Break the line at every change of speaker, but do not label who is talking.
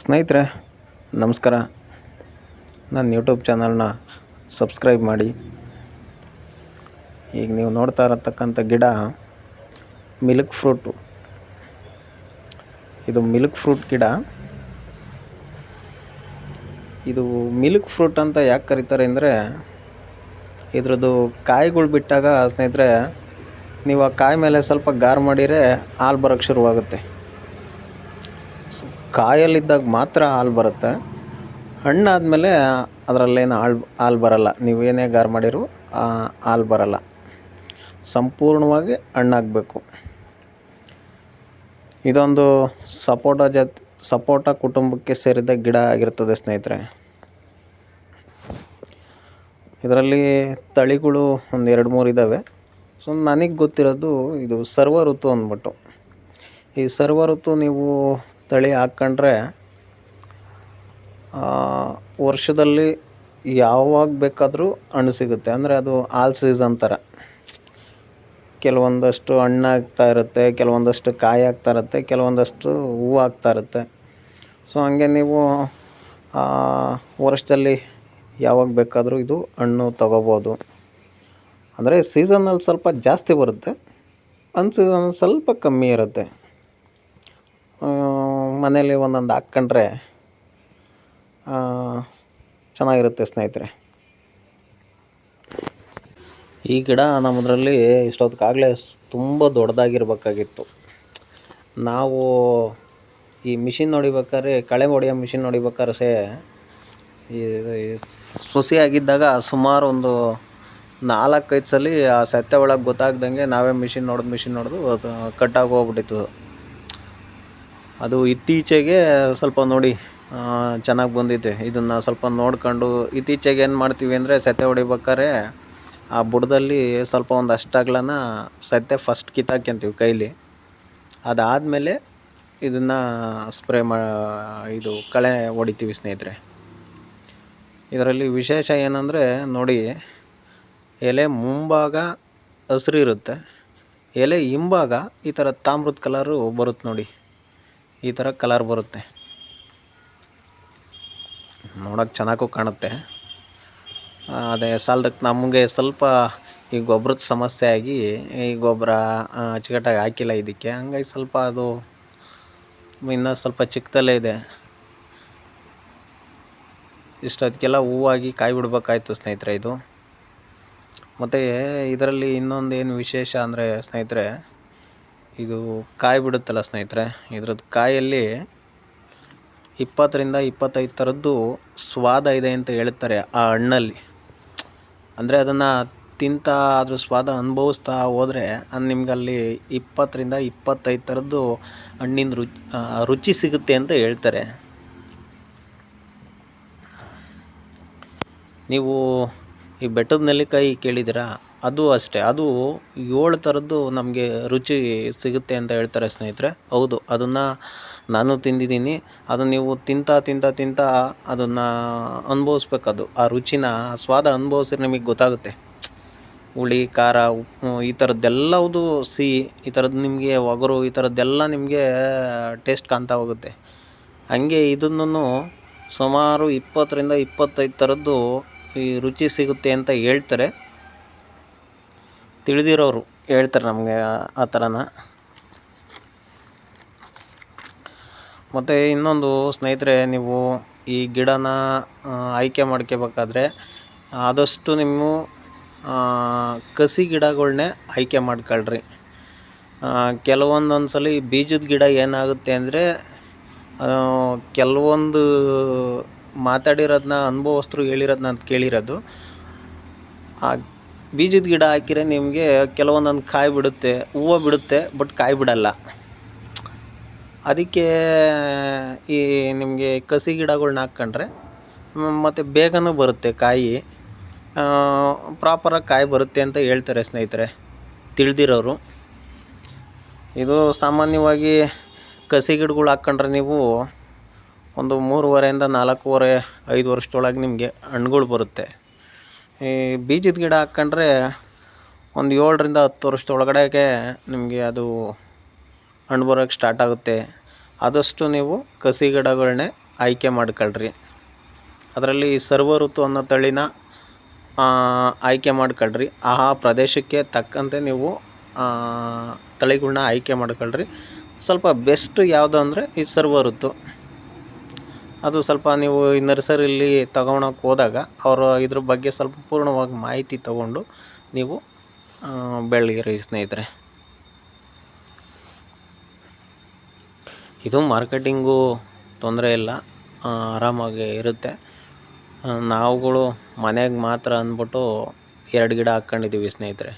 ಸ್ನೇಹಿತರೆ, ನಮಸ್ಕಾರ. ನನ್ನ ಯೂಟ್ಯೂಬ್ ಚಾನಲ್ನ ಸಬ್ಸ್ಕ್ರೈಬ್ ಮಾಡಿ. ಈಗ ನೀವು ನೋಡ್ತಾ ಇರತಕ್ಕಂಥ ಗಿಡ ಮಿಲ್ಕ್ ಫ್ರೂಟು ಇದು ಮಿಲ್ಕ್ ಫ್ರೂಟ್ ಗಿಡ. ಇದು ಮಿಲ್ಕ್ ಫ್ರೂಟ್ ಅಂತ ಯಾಕೆ ಕರೀತಾರೆ ಅಂದರೆ, ಇದ್ರದ್ದು ಕಾಯಿಗಳು ಬಿಟ್ಟಾಗ ಸ್ನೇಹಿತರೆ, ನೀವು ಆ ಕಾಯಿ ಮೇಲೆ ಸ್ವಲ್ಪ ಗಾರ್ ಮಾಡಿದರೆ ಹಾಲು ಬರೋಕ್ಕೆ ಶುರುವಾಗುತ್ತೆ. ಕಾಯಲ್ಲಿದ್ದಾಗ ಮಾತ್ರ ಹಾಲು ಬರುತ್ತೆ. ಹಣ್ಣಾದಮೇಲೆ ಅದರಲ್ಲೇನು ಹಾಳು ಹಾಲು ಬರಲ್ಲ. ನೀವು ಏನೇ ಗಾರ್ ಮಾಡಿರು ಹಾಲು ಬರಲ್ಲ. ಸಂಪೂರ್ಣವಾಗಿ ಹಣ್ಣಾಗಬೇಕು. ಇದೊಂದು ಸಪೋಟ ಜಾತಿ, ಸಪೋಟ ಕುಟುಂಬಕ್ಕೆ ಸೇರಿದ ಗಿಡ ಆಗಿರ್ತದೆ ಸ್ನೇಹಿತರೆ. ಇದರಲ್ಲಿ ತಳಿಗಳು ಒಂದು ಎರಡು ಮೂರು ಇದ್ದಾವೆ ಸೊ, ನನಗೆ ಗೊತ್ತಿರೋದು ಇದು ಸರ್ವ ಋತು ಅಂದ್ಬಿಟ್ಟು. ಈ ಸರ್ವ ಋತು ನೀವು ತಳಿ ಹಾಕ್ಕೊಂಡ್ರೆ ವರ್ಷದಲ್ಲಿ ಯಾವಾಗ ಬೇಕಾದರೂ ಹಣ್ಣು ಸಿಗುತ್ತೆ. ಅಂದರೆ ಅದು ಆಲ್ ಸೀಸನ್ ಥರ ಕೆಲವೊಂದಷ್ಟು ಹಣ್ಣಾಗ್ತಾ ಇರುತ್ತೆ, ಕೆಲವೊಂದಷ್ಟು ಕಾಯಿ ಆಗ್ತಾ ಇರುತ್ತೆ, ಕೆಲವೊಂದಷ್ಟು ಹೂವು ಆಗ್ತಾ ಇರುತ್ತೆ. ಸೊ ಹಂಗೆ ನೀವು ವರ್ಷದಲ್ಲಿ ಯಾವಾಗ ಬೇಕಾದರೂ ಇದು ಹಣ್ಣು ತಗೋಬೋದು. ಅಂದರೆ ಸೀಸನಲ್ಲಿ ಸ್ವಲ್ಪ ಜಾಸ್ತಿ ಬರುತ್ತೆ ಅನ್ ಸೀಸನ್ ಸ್ವಲ್ಪ ಕಮ್ಮಿ ಇರುತ್ತೆ. ಮನೇಲಿ ಒಂದೊಂದು ಹಾಕ್ಕೊಂಡ್ರೆ ಚೆನ್ನಾಗಿರುತ್ತೆ ಸ್ನೇಹಿತರೆ. ಈ ಗಿಡ ನಮ್ಮದ್ರಲ್ಲಿ ಇಷ್ಟೊತ್ತಿಗಾಗಲೇ ತುಂಬ ದೊಡ್ಡದಾಗಿರ್ಬೇಕಾಗಿತ್ತು. ನಾವು ಈ ಮಿಷಿನ್ ಹೊಡಿಬೇಕಾದ್ರೆ ಕಳೆ ಹೊಡೆಯೋ ಮಿಷಿನ್ ಹೊಡಿಬೇಕಾದ್ರೆ ಸೇ ಈ ಸುಮಾರು ಒಂದು ನಾಲ್ಕೈದು ಸಲ ಆ ಸತ್ಯ ಒಳಗೆ ಗೊತ್ತಾಗ್ದಂಗೆ ನಾವೇ ಮಿಷಿನ್ ನೋಡಿದ, ಮಿಷಿನ್ ನೋಡಿದು ಅದು ಕಟ್ಟಾಗಿ ಹೋಗ್ಬಿಟ್ಟಿತ್ತು. ಅದು ಇತ್ತೀಚೆಗೆ ಸ್ವಲ್ಪ ನೋಡಿ ಚೆನ್ನಾಗಿ ಬಂದಿದೆ. ಇದನ್ನು ಸ್ವಲ್ಪ ನೋಡ್ಕೊಂಡು ಇತ್ತೀಚೆಗೆ ಏನು ಮಾಡ್ತೀವಿ ಅಂದರೆ ಸೆತೆ ಹೊಡಿಬೇಕಾದ್ರೆ ಆ ಬುಡದಲ್ಲಿ ಸ್ವಲ್ಪ ಒಂದು ಅಷ್ಟಾಗ್ಲನ ಸೆತೆ ಫಸ್ಟ್ ಕಿತ್ತಾಕ್ಯಂತೀವಿ ಕೈಲಿ. ಅದಾದಮೇಲೆ ಇದನ್ನು ಸ್ಪ್ರೇ ಮಾ, ಇದು ಕಳೆ ಹೊಡಿತೀವಿ ಸ್ನೇಹಿತರೆ. ಇದರಲ್ಲಿ ವಿಶೇಷ ಏನಂದರೆ ನೋಡಿ, ಎಲೆ ಮುಂಭಾಗ ಹಸಿರು ಇರುತ್ತೆ ಎಲೆ ಹಿಂಭಾಗ ಈ ಥರ ತಾಮ್ರದ ಕಲರು ಬರುತ್ತೆ ನೋಡಿ. ಈ ಥರ ಕಲರ್ ಬರುತ್ತೆ. ನೋಡೋಕೆ ಚೆನ್ನಾಗೂ ಕಾಣುತ್ತೆ. ಅದೇ ಸಾಲದಕ್ಕೆ ನಮಗೆ ಸ್ವಲ್ಪ ಈ ಗೊಬ್ಬರದ ಸಮಸ್ಯೆ ಆಗಿ ಈ ಗೊಬ್ಬರ ಅಚ್ಚುಕಟ್ಟಾಗಿ ಹಾಕಿಲ್ಲ ಇದಕ್ಕೆ. ಹಂಗಾಗಿ ಸ್ವಲ್ಪ ಅದು ಇನ್ನೂ ಸ್ವಲ್ಪ ಚಿಕ್ಕದಲ್ಲೇ ಇದೆ. ಇಷ್ಟೊತ್ತಿಗೆಲ್ಲ ಹೂವಾಗಿ ಕಾಯಿ ಬಿಡ್ಬೇಕಾಯ್ತು ಸ್ನೇಹಿತರೆ ಇದು. ಮತ್ತು ಇದರಲ್ಲಿ ಇನ್ನೊಂದು ಏನು ವಿಶೇಷ ಅಂದರೆ ಸ್ನೇಹಿತರೆ ಇದು ಕಾಯಿ ಬಿಡುತ್ತಲ್ಲ ಸ್ನೇಹಿತರೆ, ಇದ್ರದ್ದು ಕಾಯಲ್ಲಿ ಇಪ್ಪತ್ತರಿಂದ ಇಪ್ಪತ್ತೈದು ಥರದ್ದು ಸ್ವಾದ ಇದೆ ಅಂತ ಹೇಳ್ತಾರೆ ಆ ಹಣ್ಣಲ್ಲಿ. ಅಂದರೆ ಅದನ್ನು ತಿಂತ ಅದ್ರ ಸ್ವಾದ ಅನುಭವಿಸ್ತಾ ಹೋದರೆ ಅದು ನಿಮ್ಗೆ ಅಲ್ಲಿ ಇಪ್ಪತ್ತರಿಂದ ಇಪ್ಪತ್ತೈದು ಥರದ್ದು ಹಣ್ಣಿನ ರುಚಿ ರುಚಿ ಸಿಗುತ್ತೆ ಅಂತ ಹೇಳ್ತಾರೆ. ನೀವು ಈ ಬೆಟ್ಟದ ನೆಲ್ಲಿಕಾಯಿ ಕೇಳಿದ್ದೀರಾ? ಅದು ಅಷ್ಟೇ. ಅದು ಏಳು ಥರದ್ದು ನಮಗೆ ರುಚಿ ಸಿಗುತ್ತೆ ಅಂತ ಹೇಳ್ತಾರೆ ಸ್ನೇಹಿತರೆ. ಹೌದು, ಅದನ್ನು ನಾನು ತಿಂದಿದ್ದೀನಿ. ಅದು ನೀವು ತಿಂತಾ ತಿಂತಾ ತಿಂತಾ ಅದನ್ನು ಅನುಭವಿಸ್ಬೇಕದು. ಆ ರುಚಿನ ಸ್ವಾದ ಅನುಭವಿಸಿದ್ರೆ ನಿಮಗೆ ಗೊತ್ತಾಗುತ್ತೆ. ಹುಳಿ, ಖಾರ, ಉಪ್ಪು, ಈ ಥರದ್ದೆಲ್ಲವುದು ಸಿಹಿ, ಈ ಥರದ್ದು ನಿಮಗೆ ಒಗರು, ಈ ಥರದ್ದೆಲ್ಲ ನಿಮಗೆ ಟೇಸ್ಟ್ ಕಾಣ್ತಾ ಹೋಗುತ್ತೆ. ಹಾಗೆ ಇದನ್ನು ಸುಮಾರು ಇಪ್ಪತ್ತರಿಂದ ಇಪ್ಪತ್ತೈದು ಥರದ್ದು ಈ ರುಚಿ ಸಿಗುತ್ತೆ ಅಂತ ಹೇಳ್ತಾರೆ. ತಿಳಿದಿರೋರು ಹೇಳ್ತಾರೆ ನಮಗೆ ಆ ಥರನ. ಮತ್ತು ಇನ್ನೊಂದು ಸ್ನೇಹಿತರೆ, ನೀವು ಈ ಗಿಡನ ಆಯ್ಕೆ ಮಾಡ್ಕೋಬೇಕಾದ್ರೆ ಆದಷ್ಟು ನಿಮ್ಮ ಕಸಿ ಗಿಡಗಳ್ನೇ ಆಯ್ಕೆ ಮಾಡ್ಕೊಳ್ರಿ. ಕೆಲವೊಂದೊಂದು ಸಲ ಬೀಜದ ಗಿಡ ಏನಾಗುತ್ತೆ ಅಂದರೆ ಕೆಲವೊಂದು ಮಾತಾಡಿರೋದನ್ನ ಅನುಭವಸ್ಥರು ಹೇಳಿರೋದನ್ನ ಅಂತ ಕೇಳಿರೋದು. ಆ ಬೀಜದ ಗಿಡ ಹಾಕಿದ್ರೆ ನಿಮಗೆ ಕೆಲವೊಂದೊಂದು ಕಾಯಿ ಬಿಡುತ್ತೆ, ಹೂವು ಬಿಡುತ್ತೆ, ಬಟ್ ಕಾಯಿ ಬಿಡಲ್ಲ. ಅದಕ್ಕೆ ಈ ನಿಮಗೆ ಕಸಿ ಗಿಡಗಳ್ನ ಹಾಕ್ಕೊಂಡ್ರೆ ಮತ್ತು ಬೇಗನೂ ಬರುತ್ತೆ ಕಾಯಿ. ಪ್ರಾಪರಾಗಿ ಕಾಯಿ ಬರುತ್ತೆ ಅಂತ ಹೇಳ್ತಾರೆ ಸ್ನೇಹಿತರೆ, ತಿಳಿದಿರೋರು. ಇದು ಸಾಮಾನ್ಯವಾಗಿ ಕಸಿ ಗಿಡಗಳು ಹಾಕ್ಕೊಂಡ್ರೆ ನೀವು ಒಂದು ಮೂರುವರೆಯಿಂದ ನಾಲ್ಕೂವರೆ, ಐದು ವರ್ಷದೊಳಗೆ ನಿಮಗೆ ಹಣ್ಣುಗಳು ಬರುತ್ತೆ. ಈ ಬೀಜದ ಗಿಡ ಹಾಕ್ಕೊಂಡ್ರೆ ಒಂದು ಏಳರಿಂದ ಹತ್ತು ವರ್ಷದ ಒಳಗಡೆಗೆ ನಿಮಗೆ ಅದು ಹಣ್ಣು ಬರೋಕ್ಕೆ ಸ್ಟಾರ್ಟ್ ಆಗುತ್ತೆ. ಆದಷ್ಟು ನೀವು ಕಸಿ ಗಿಡಗಳನ್ನೇ ಆಯ್ಕೆ ಮಾಡ್ಕೊಳ್ರಿ. ಅದರಲ್ಲಿ ಸರ್ವ ಋತು ಅನ್ನೋ ತಳಿನ ಆಯ್ಕೆ ಮಾಡ್ಕೊಳ್ರಿ. ಆ ಪ್ರದೇಶಕ್ಕೆ ತಕ್ಕಂತೆ ನೀವು ತಳಿಗಳ್ನ ಆಯ್ಕೆ ಮಾಡ್ಕೊಳ್ರಿ. ಸ್ವಲ್ಪ ಬೆಸ್ಟ್ ಯಾವುದು ಅಂದರೆ ಈ ಸರ್ವ ಋತು. ಅದು ಸ್ವಲ್ಪ ನೀವು ಈ ನರ್ಸರಿಲಿ ತಗೊಳಕ್ಕೆ ಹೋದಾಗ ಅವರು ಇದ್ರ ಬಗ್ಗೆ ಸ್ವಲ್ಪ ಪೂರ್ಣವಾಗಿ ಮಾಹಿತಿ ತಗೊಂಡು ನೀವು ಬೆಳೆಯಿರಿ ಸ್ನೇಹಿತರೆ. ಇದು ಮಾರ್ಕೆಟಿಂಗು ತೊಂದರೆ ಇಲ್ಲ ಆರಾಮಾಗಿ ಇರುತ್ತೆ. ನಾವುಗಳು ಮನೆಗೆ ಮಾತ್ರ ಅಂದ್ಬಿಟ್ಟು ಎರಡು ಗಿಡ ಹಾಕ್ಕೊಂಡಿದ್ದೀವಿ ಸ್ನೇಹಿತರೆ.